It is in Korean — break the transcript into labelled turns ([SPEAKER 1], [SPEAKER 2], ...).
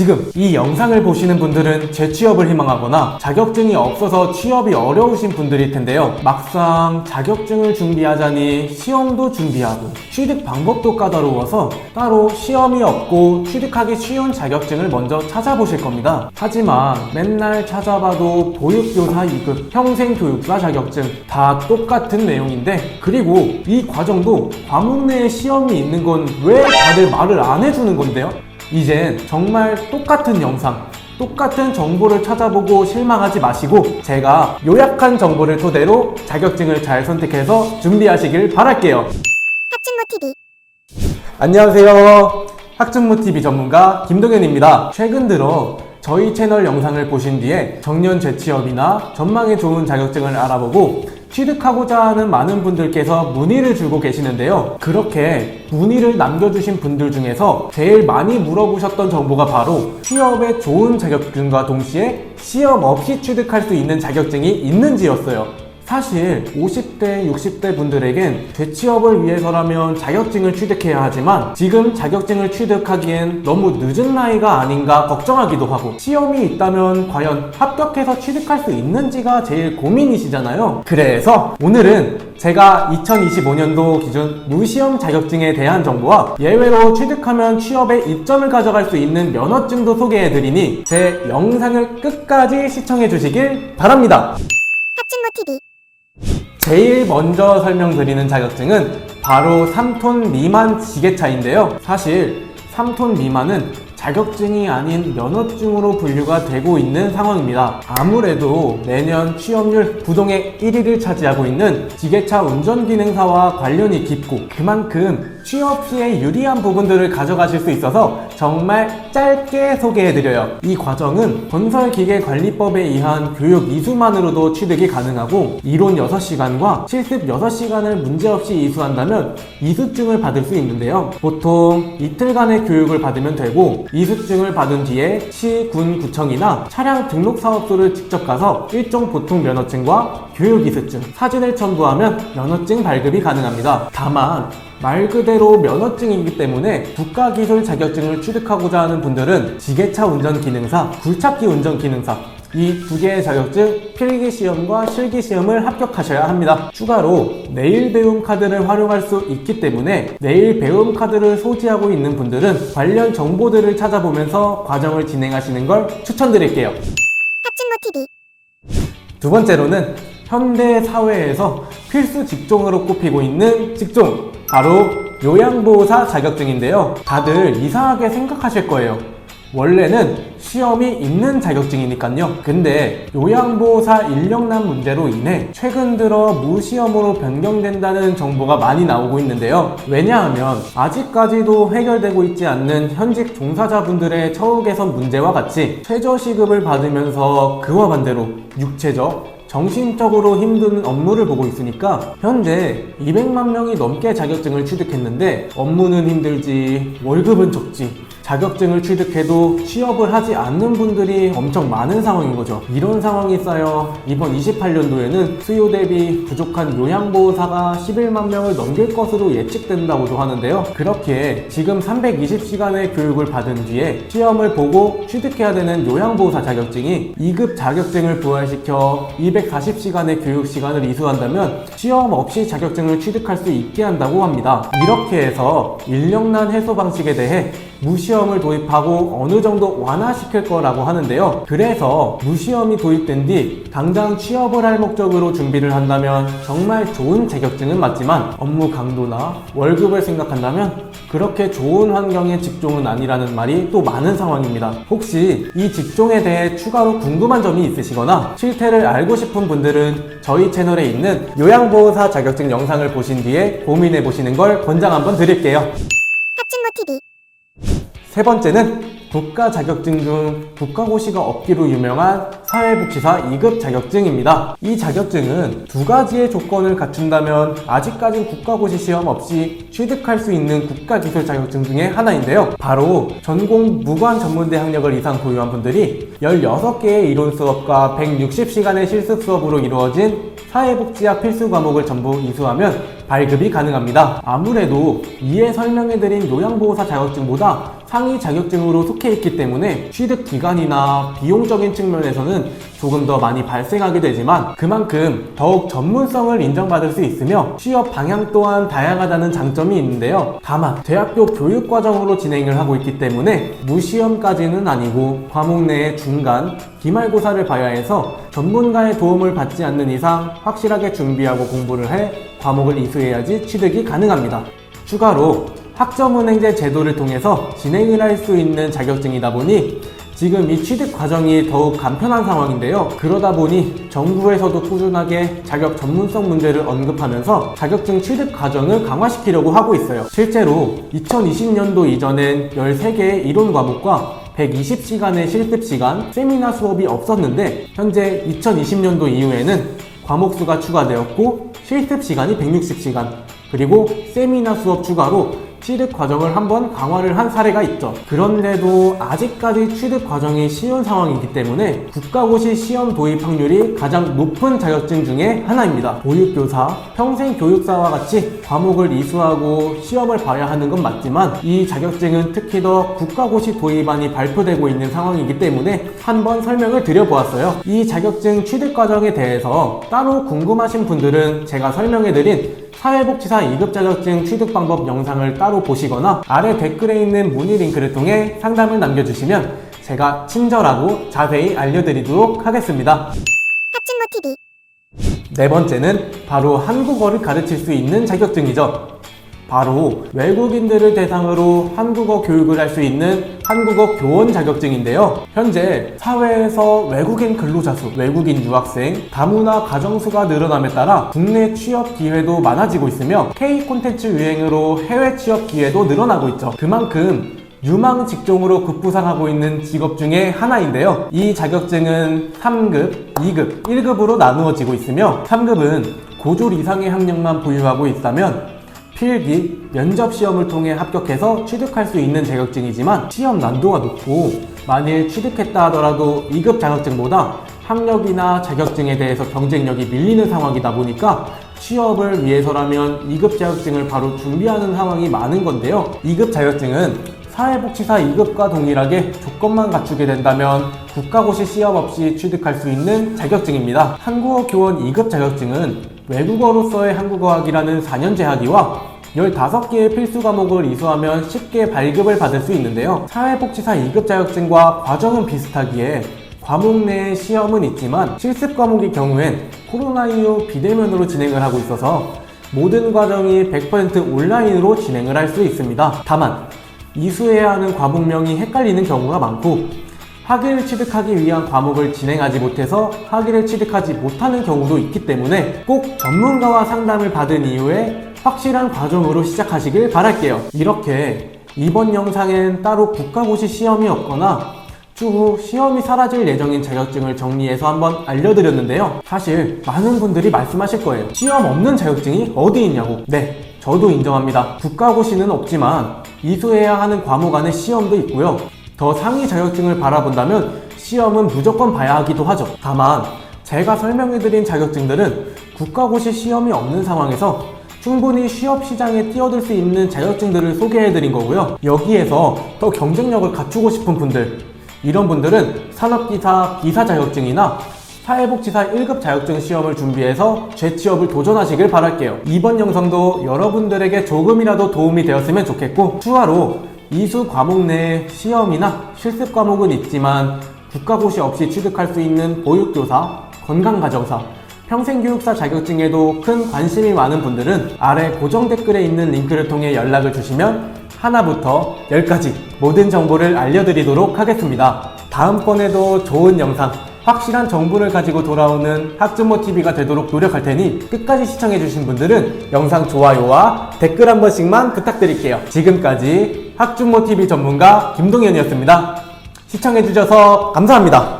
[SPEAKER 1] 지금 이 영상을 보시는 분들은 재취업을 희망하거나 자격증이 없어서 취업이 어려우신 분들일 텐데요. 막상 자격증을 준비하자니 시험도 준비하고 취득 방법도 까다로워서 따로 시험이 없고 취득하기 쉬운 자격증을 먼저 찾아보실 겁니다. 하지만 맨날 찾아봐도 보육교사 2급, 평생교육사 자격증 다 똑같은 내용인데 그리고 이 과정도 과목 내에 시험이 있는 건 왜 다들 말을 안 해주는 건데요? 이젠 정말 똑같은 영상, 똑같은 정보를 찾아보고 실망하지 마시고 제가 요약한 정보를 토대로 자격증을 잘 선택해서 준비하시길 바랄게요.
[SPEAKER 2] 학진모 TV
[SPEAKER 1] 안녕하세요. 학증모TV 전문가 김동현입니다. 최근 들어 저희 채널 영상을 보신 뒤에 정년 재취업이나 전망에 좋은 자격증을 알아보고 취득하고자 하는 많은 분들께서 문의를 주고 계시는데요. 그렇게 문의를 남겨주신 분들 중에서 제일 많이 물어보셨던 정보가 바로 취업에 좋은 자격증과 동시에 시험 없이 취득할 수 있는 자격증이 있는지였어요. 사실 50대, 60대 분들에겐 재취업을 위해서라면 자격증을 취득해야 하지만 지금 자격증을 취득하기엔 너무 늦은 나이가 아닌가 걱정하기도 하고 시험이 있다면 과연 합격해서 취득할 수 있는지가 제일 고민이시잖아요. 그래서 오늘은 제가 2025년도 기준 무시험 자격증에 대한 정보와 예외로 취득하면 취업에 이점을 가져갈 수 있는 면허증도 소개해드리니 제 영상을 끝까지 시청해 주시길 바랍니다.
[SPEAKER 2] 학진모 TV
[SPEAKER 1] 제일 먼저 설명드리는 자격증은 바로 3톤 미만 지게차인데요. 사실 3톤 미만은 자격증이 아닌 면허증으로 분류가 되고 있는 상황입니다. 아무래도 매년 취업률 부동의 1위를 차지하고 있는 지게차 운전기능사와 관련이 깊고 그만큼 취업 시에 유리한 부분들을 가져가실 수 있어서 정말 짧게 소개해드려요. 이 과정은 건설기계관리법에 의한 교육 이수만으로도 취득이 가능하고 이론 6시간과 실습 6시간을 문제없이 이수한다면 이수증을 받을 수 있는데요. 보통 이틀간의 교육을 받으면 되고 이수증을 받은 뒤에 시, 군, 구청이나 차량 등록 사업소를 직접 가서 일종 보통 면허증과 교육 이수증, 사진을 첨부하면 면허증 발급이 가능합니다. 다만 말 그대로 면허증이기 때문에 국가기술 자격증을 취득하고자 하는 분들은 지게차 운전 기능사, 굴착기 운전 기능사 이두 개의 자격증 필기 시험과 실기 시험을 합격하셔야 합니다. 추가로 내일 배움 카드를 활용할 수 있기 때문에 내일 배움 카드를 소지하고 있는 분들은 관련 정보들을 찾아보면서 과정을 진행하시는 걸 추천드릴게요.
[SPEAKER 2] 학진모 TV
[SPEAKER 1] 두 번째로는 현대 사회에서 필수 직종으로 꼽히고 있는 직종 바로 요양보호사 자격증인데요. 다들 이상하게 생각하실 거예요. 원래는 시험이 있는 자격증이니까요. 근데 요양보호사 인력난 문제로 인해 최근 들어 무시험으로 변경된다는 정보가 많이 나오고 있는데요. 왜냐하면 아직까지도 해결되고 있지 않는 현직 종사자분들의 처우 개선 문제와 같이 최저시급을 받으면서 그와 반대로 육체적 정신적으로 힘든 업무를 보고 있으니까 현재 200만 명이 넘게 자격증을 취득했는데 업무는 힘들지 월급은 적지 자격증을 취득해도 취업을 하지 않는 분들이 엄청 많은 상황인 거죠. 이런 상황이 쌓여 이번 28년도에는 수요 대비 부족한 요양보호사가 11만 명을 넘길 것으로 예측된다고도 하는데요. 그렇게 지금 320시간의 교육을 받은 뒤에 시험을 보고 취득해야 되는 요양보호사 자격증이 2급 자격증을 부활시켜 240시간의 교육 시간을 이수한다면 시험 없이 자격증을 취득할 수 있게 한다고 합니다. 이렇게 해서 인력난 해소 방식에 대해 무시험을 도입하고 어느 정도 완화시킬 거라고 하는데요. 그래서 무시험이 도입된 뒤 당장 취업을 할 목적으로 준비를 한다면 정말 좋은 자격증은 맞지만 업무 강도나 월급을 생각한다면 그렇게 좋은 환경의 직종은 아니라는 말이 또 많은 상황입니다. 혹시 이 직종에 대해 추가로 궁금한 점이 있으시거나 실태를 알고 싶은 분들은 저희 채널에 있는 요양보호사 자격증 영상을 보신 뒤에 고민해 보시는 걸 권장 한번 드릴게요.
[SPEAKER 2] 학진모 TV
[SPEAKER 1] 세 번째는 국가 자격증 중 국가고시가 없기로 유명한 사회복지사 2급 자격증입니다. 이 자격증은 두 가지의 조건을 갖춘다면 아직까진 국가고시 시험 없이 취득할 수 있는 국가기술 자격증 중에 하나인데요. 바로 전공 무관 전문대 학력을 이상 보유한 분들이 16개의 이론 수업과 160시간의 실습 수업으로 이루어진 사회복지학 필수 과목을 전부 이수하면 발급이 가능합니다. 아무래도 위에 설명해드린 요양보호사 자격증보다 상위 자격증으로 속해 있기 때문에 취득 기간이나 비용적인 측면에서는 조금 더 많이 발생하게 되지만 그만큼 더욱 전문성을 인정받을 수 있으며 취업 방향 또한 다양하다는 장점이 있는데요. 다만 대학교 교육 과정으로 진행을 하고 있기 때문에 무시험까지는 아니고 과목 내의 중간 기말고사를 봐야 해서 전문가의 도움을 받지 않는 이상 확실하게 준비하고 공부를 해 과목을 이수해야지 취득이 가능합니다. 추가로 학점은행제 제도를 통해서 진행을 할 수 있는 자격증이다 보니 지금 이 취득 과정이 더욱 간편한 상황인데요. 그러다 보니 정부에서도 꾸준하게 자격 전문성 문제를 언급하면서 자격증 취득 과정을 강화시키려고 하고 있어요. 실제로 2020년도 이전엔 13개의 이론 과목과 120시간의 실습 시간, 세미나 수업이 없었는데 현재 2020년도 이후에는 과목 수가 추가되었고 실습 시간이 160시간, 그리고 세미나 수업 추가로 취득 과정을 한번 강화를 한 사례가 있죠. 그런데도 아직까지 취득 과정이 쉬운 상황이기 때문에 국가고시 시험 도입 확률이 가장 높은 자격증 중에 하나입니다. 보육교사, 평생교육사와 같이 과목을 이수하고 시험을 봐야 하는 건 맞지만 이 자격증은 특히 더 국가고시 도입안이 발표되고 있는 상황이기 때문에 한번 설명을 드려보았어요. 이 자격증 취득 과정에 대해서 따로 궁금하신 분들은 제가 설명해드린 사회복지사 2급 자격증 취득 방법 영상을 따로 보시거나 아래 댓글에 있는 문의 링크를 통해 상담을 남겨주시면 제가 친절하고 자세히 알려드리도록 하겠습니다.
[SPEAKER 2] 합진모 TV
[SPEAKER 1] 네 번째는 바로 한국어를 가르칠 수 있는 자격증이죠. 바로 외국인들을 대상으로 한국어 교육을 할 수 있는 한국어 교원 자격증인데요. 현재 사회에서 외국인 근로자 수, 외국인 유학생, 다문화 가정수가 늘어남에 따라 국내 취업 기회도 많아지고 있으며 K 콘텐츠 유행으로 해외 취업 기회도 늘어나고 있죠. 그만큼 유망 직종으로 급부상하고 있는 직업 중에 하나인데요. 이 자격증은 3급, 2급, 1급으로 나누어지고 있으며 3급은 고졸 이상의 학력만 보유하고 있다면 필기, 면접 시험을 통해 합격해서 취득할 수 있는 자격증이지만 시험 난도가 높고 만일 취득했다 하더라도 2급 자격증보다 학력이나 자격증에 대해서 경쟁력이 밀리는 상황이다 보니까 취업을 위해서라면 2급 자격증을 바로 준비하는 상황이 많은 건데요. 2급 자격증은 사회복지사 2급과 동일하게 조건만 갖추게 된다면 국가고시 시험 없이 취득할 수 있는 자격증입니다. 한국어 교원 2급 자격증은 외국어로서의 한국어학이라는 4년제 학위와 15개의 필수 과목을 이수하면 쉽게 발급을 받을 수 있는데요. 사회복지사 2급 자격증과 과정은 비슷하기에 과목 내에 시험은 있지만 실습 과목의 경우엔 코로나 이후 비대면으로 진행을 하고 있어서 모든 과정이 100% 온라인으로 진행을 할 수 있습니다. 다만 이수해야 하는 과목명이 헷갈리는 경우가 많고 학위를 취득하기 위한 과목을 진행하지 못해서 학위를 취득하지 못하는 경우도 있기 때문에 꼭 전문가와 상담을 받은 이후에 확실한 과정으로 시작하시길 바랄게요. 이렇게 이번 영상엔 따로 국가고시 시험이 없거나 추후 시험이 사라질 예정인 자격증을 정리해서 한번 알려드렸는데요. 사실 많은 분들이 말씀하실 거예요. 시험 없는 자격증이 어디 있냐고. 네, 저도 인정합니다. 국가고시는 없지만 이수해야 하는 과목 안에 시험도 있고요. 더 상위 자격증을 바라본다면 시험은 무조건 봐야 하기도 하죠. 다만 제가 설명해드린 자격증들은 국가고시 시험이 없는 상황에서 충분히 취업 시장에 뛰어들 수 있는 자격증들을 소개해드린 거고요. 여기에서 더 경쟁력을 갖추고 싶은 분들, 이런 분들은 산업기사 기사 자격증이나 사회복지사 1급 자격증 시험을 준비해서 재취업을 도전하시길 바랄게요. 이번 영상도 여러분들에게 조금이라도 도움이 되었으면 좋겠고 추가로 이수 과목 내 시험이나 실습 과목은 있지만 국가고시 없이 취득할 수 있는 보육교사, 건강가정사, 평생교육사 자격증에도 큰 관심이 많은 분들은 아래 고정 댓글에 있는 링크를 통해 연락을 주시면 하나부터 열까지 모든 정보를 알려드리도록 하겠습니다. 다음번에도 좋은 영상, 확실한 정보를 가지고 돌아오는 학준모TV가 되도록 노력할 테니 끝까지 시청해주신 분들은 영상 좋아요와 댓글 한 번씩만 부탁드릴게요. 지금까지 학준모TV 전문가 김동현이었습니다. 시청해주셔서 감사합니다.